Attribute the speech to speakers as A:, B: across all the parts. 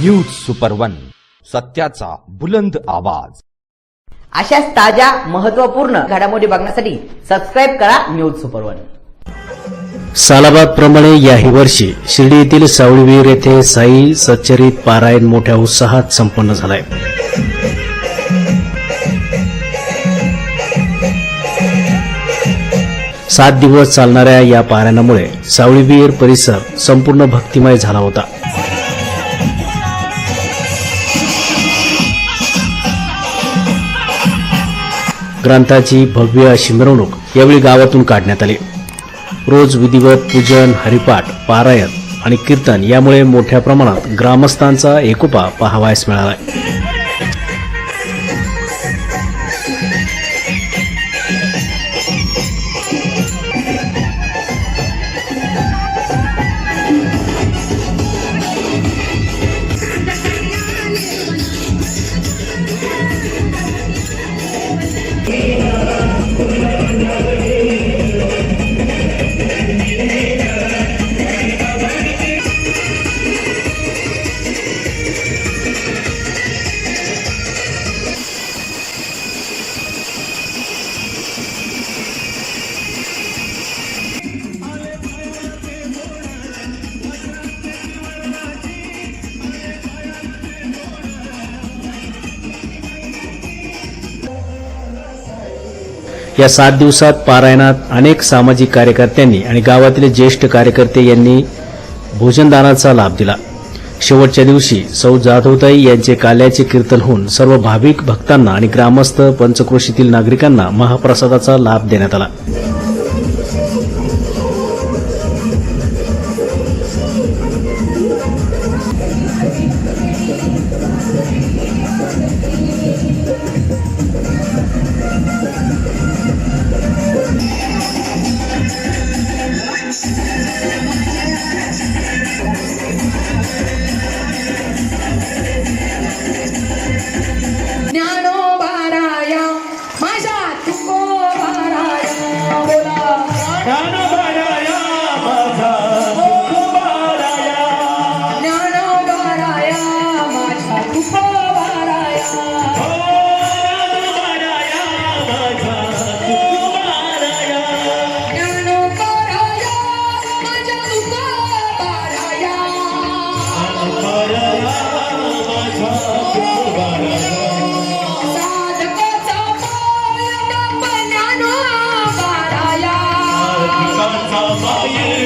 A: News super one सत्याचा बुलंद आवाज.
B: अशाच ताज्या महत्त्वपूर्ण घडामोडी बघण्यासाठी सबस्क्राईब करा न्यूज सुपर वन
C: सालाबादप्रमाणे याही वर्षी शिर्डी येथील सावळीवीर येथे साई सच्चरित पारायण मोठ्या उत्साहात संपन्न झालाय. सात दिवस चालणाऱ्या या पारायणामुळे सावळीवीर परिसर संपूर्ण भक्तिमय झाला होता. ग्रंथाची भव्य अशी मिरवणूक यावेळी गावातून काढण्यात आली. रोज विधिवत पूजन हरिपाठ पारायण आणि कीर्तन यामुळे मोठ्या प्रमाणात ग्रामस्थांचा एकोपा पाहावयास मिळाला Yeah. या सात दिवसात पारायणात अनेक सामाजिक कार्यकर्त्यांनी आणि गावातील ज्येष्ठ कार्यकर्ते यांनी भोजनदानाचा लाभ दिला. शेवटच्या दिवशी सौ जाधवताई यांचे काल्याचे कीर्तन होऊन सर्व भाविक भक्तांना आणि ग्रामस्थ पंचक्रोशीतील नागरिकांना महाप्रसादाचा लाभ देण्यात आला.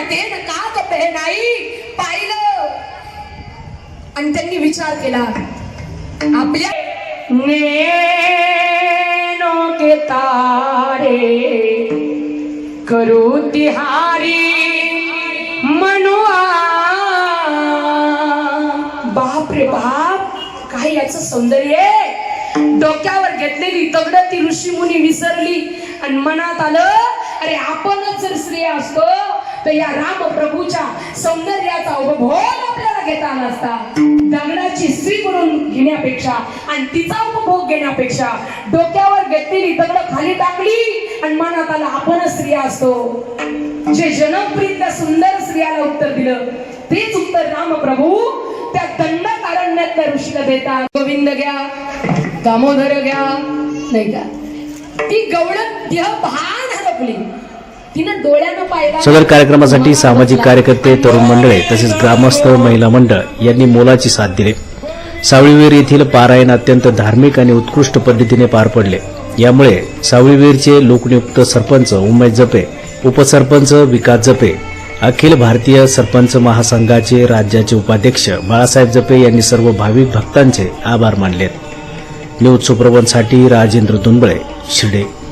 D: तेन कपडे पेहनाई पाहिलं. आणि त्यांनी विचार केला आपल्या नेनो के तारे करू तिहारी मनुआ बाप रे बाप काय याचं सौंदर्य डोक्यावर घेतलेली तगड ती ऋषी मुनी विसरली आणि मनात आलं अरे आपणच जर स्त्रिया असतो तर या राम प्रभूच्या सौंदर्याचा उपभोग आपल्याला घेता आला असता. दगडाची स्त्री म्हणून घेण्यापेक्षा आणि तिचा उपभोग घेण्यापेक्षा डोक्यावर घेतलेली दगड खाली टाकली आणि मनात आला आपण स्त्रिया असतो. जे जनप्रिय त्या सुंदर स्त्रियाला उत्तर दिलं तेच उत्तर रामप्रभू त्या दंड कारण्यातल्या ऋषीला देतात. गोविंद घ्या दामोदर घ्या नाही का? ती गवळण देह भान हरपली
C: सदर कार्यक्रमासाठी सामाजिक कार्यकर्ते तरुण मंडळे तसेच ग्रामस्थ महिला मंडळ यांनी मोलाची साथ दिली. सावळीवीर येथील पारायण अत्यंत धार्मिक आणि उत्कृष्ट पद्धतीने पार पडले. यामुळे सावळीवीरचे लोकनियुक्त सरपंच उमेश जपे उपसरपंच विकास जपे अखिल भारतीय सरपंच महासंघाचे राज्याचे उपाध्यक्ष बाळासाहेब जपे यांनी सर्व भाविक भक्तांचे आभार मानले न्यूज सुप्रवनसाठी राजेंद्र दुंबळे शिर्डे.